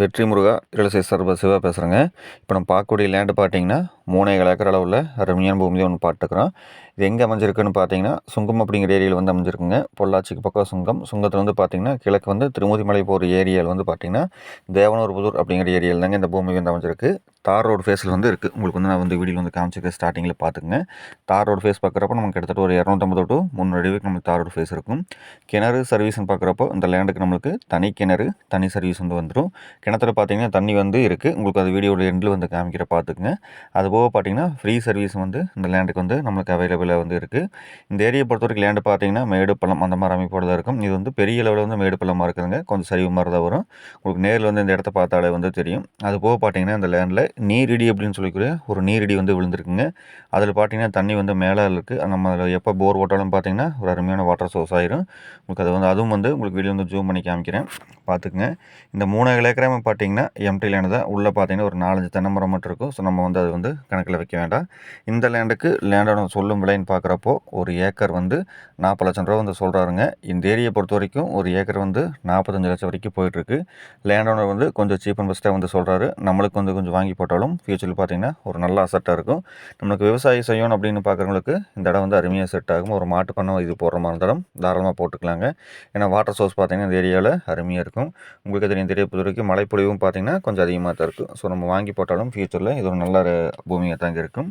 வெற்றி முருகா ரியல் சர்வ சிவா பேசுகிறேங்க இப்போ நம்ம பார்க்கக்கூடிய லேண்டு பார்த்தீங்கன்னா மூணே ஏக்கர் அளவில் அருமையான பூமி ஒன்று பார்த்துக்கிறோம் இது எங்கே அமைஞ்சிருக்குன்னு பார்த்தீங்கன்னா சுங்கம் அப்படிங்கிற ஏரியாவில் வந்து அமைஞ்சிருக்குங்க. பொள்ளாச்சிக்கு பக்கம் சுங்கம். சுங்கத்தில் வந்து பார்த்தீங்கன்னா கிழக்கு வந்து திருமூதிமலை போகிற ஏரியாவில் வந்து பார்த்தீங்கன்னா தேவனூர் புதூர் அப்படிங்கிற ஏரியாவில் தாங்க இந்த பூமி வந்து அமைஞ்சிருக்கு. தார் ரோடு ஃபேஸில் வந்து இருக்குது உங்களுக்கு வந்து நான் வந்து வீடியோ வந்து காமிச்சிருக்கேன் ஸ்டார்டிங்கில் பார்த்துக்குங்க. தார் ரோடு ஃபேஸ் பார்க்குறப்ப நமக்கு கிட்டத்தட்ட ஒரு இரநூத்தம்பது டு முந்நூறு அடிவுக்கு நம்மளுக்கு தார் ரோடு ஃபேஸ் இருக்கும். கிணறு சர்வீஸ்னு பார்க்குறப்போ இந்த லேண்டுக்கு நம்மளுக்கு தனி கிணறு தனி சர்வீஸ் வந்து வந்துடும் கிணத்துல பார்த்தீங்கன்னா தண்ணி வந்து இருக்குது உங்களுக்கு அது வீடியோட எண்டில் வந்து காமிக்கிற பார்த்துக்குங்க அதுபோக பார்த்தீங்கன்னா ஃப்ரீ சர்வீஸ் வந்து இந்த லேண்டுக்கு வந்து நம்மளுக்கு அவைலபிளாக வந்து இருக்குது இந்த ஏரியை பொறுத்த வரைக்கும் லேண்டு பார்த்தீங்கன்னா மேடு பள்ளம் அந்த மாதிரி அமைப்போடு தான் இருக்கும். இது வந்து பெரிய லெவலில் வந்து மேடு பள்ளமாக இருக்குதுங்க. கொஞ்சம் சரிவு மாதிரி தான் வரும். உங்களுக்கு நேரில் வந்து இந்த இடத்த பார்த்தாலே வந்து தெரியும். அது போக பார்த்தீங்கன்னா இந்த லேண்டில் நீரிடி அப்படின்னு சொல்லிக்கூடிய ஒரு நீரிடி வந்து விழுந்திருக்குங்க. அதில் பார்த்தீங்கன்னா தண்ணி வந்து மேலே இருக்குது நம்ம அதில் எப்போ போர் ஓட்டாலும் பார்த்தீங்கன்னா ஒரு அருமையான வாட்டர் சோர்ஸ் ஆயிரும். உங்களுக்கு அது வந்து அதுவும் வந்து உங்களுக்கு வீடியோ வந்து ஜூம் பண்ணி காமிக்கிறேன். பார்த்துக்குங்க. இந்த மூணு ஏக்கராம பார்த்தீங்கன்னா எம்டி லேண்டு தான். உள்ளே பார்த்தீங்கன்னா ஒரு நாலஞ்சு தென்னை மரம் மட்டும் இருக்கும். ஸோ நம்ம வந்து அது வந்து கணக்கில் வைக்க வேண்டாம். இந்த லேண்டுக்கு லேண்டோட சொல்லும் விலைன்னு பார்க்குறப்போ ஒரு ஏக்கர் வந்து நாற்பது லட்சம் ரூபா வந்து சொல்கிறாருங்க இந்த ஏரியை பொறுத்த வரைக்கும் ஒரு ஏக்கர் வந்து நாற்பத்தஞ்சு லட்சம் வரைக்கும் போயிட்டுருக்கு. லேண்டோட வந்து கொஞ்சம் சீப் அண்ட் பெஸ்ட்டாக வந்து சொல்கிறாரு நம்மளுக்கு வந்து கொஞ்சம் வாங்கி போட்டாலும் ஃபியூச்சரில் பார்த்தீங்கன்னா ஒரு நல்ல அசட்டாக இருக்கும். நம்மளுக்கு விவசாயம் செய்யணும் அப்படின்னு பார்க்குறவங்களுக்கு இந்த இடம் வந்து அருமையாக செட் ஆகும். ஒரு மாட்டு பண்ணம் இது போடுற மாதிரி இருந்தாலும் தாராளமாக போட்டுக்கலாங்க. ஏன்னா வாட்டர் சோர்ஸ் பார்த்திங்கன்னா இந்த ஏரியாவில் அருமையாக இருக்கும். உங்களுக்கு தெரியும் தெரிய வரைக்கும் மழைப்பொழிவும் பார்த்தீங்கன்னா கொஞ்சம் அதிகமாக தான் இருக்கும். ஸோ நம்ம வாங்கி போட்டாலும் ஃபியூச்சரில் இது ஒரு நல்ல பூமியாக தாங்க இருக்கும்.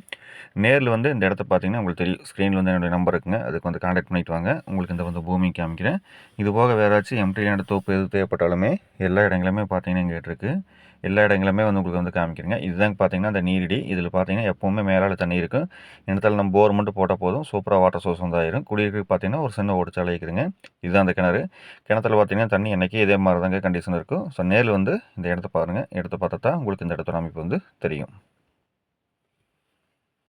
நேரில் வந்து இந்த இடத்த பார்த்தீங்கன்னா உங்களுக்கு தெரியும். ஸ்க்ரீனில் வந்து என்னுடைய நம்பர் இருக்குங்க. அதுக்கு வந்து காண்டாக்ட் பண்ணிட்டு வாங்க. உங்களுக்கு இந்த வந்து பூமி காமிக்கிறேன். இது போக வேறு ஏதாச்சும் எம்டி தோப்பு எது தேவைப்பட்டாலுமே எல்லா இடங்களுமே பார்த்தீங்கன்னா இங்கே இருக்குது எல்லா இடங்களுமே வந்து உங்களுக்கு வந்து காமிக்கிறேங்க. இதுதான் பார்த்தீங்கன்னா அந்த நீரிடி. இதில் பார்த்தீங்கன்னா எப்போவுமே மேலால் தண்ணி இருக்கும். இடத்துல நம்ம போர் மட்டும் போட்டால் போதும். சூப்பராக வாட்டர் சோர்ஸ் வந்து ஆயிரும். குடியிருக்க பார்த்தீங்கன்னா ஒரு சின்ன ஓடிச்சாலை இருக்குதுங்க. இதுதான் அந்த கிணறு. கிணத்துல பார்த்தீங்கன்னா தண்ணி என்றைக்கே இதே மாதிரி தாங்க கண்டிஷன் இருக்கும் ஸோ நேரில் வந்து இந்த இடத்த பாருங்கள் இடத்த பார்த்தா தான் உங்களுக்கு இந்த இடத்தோட அமைப்பு வந்து தெரியும்.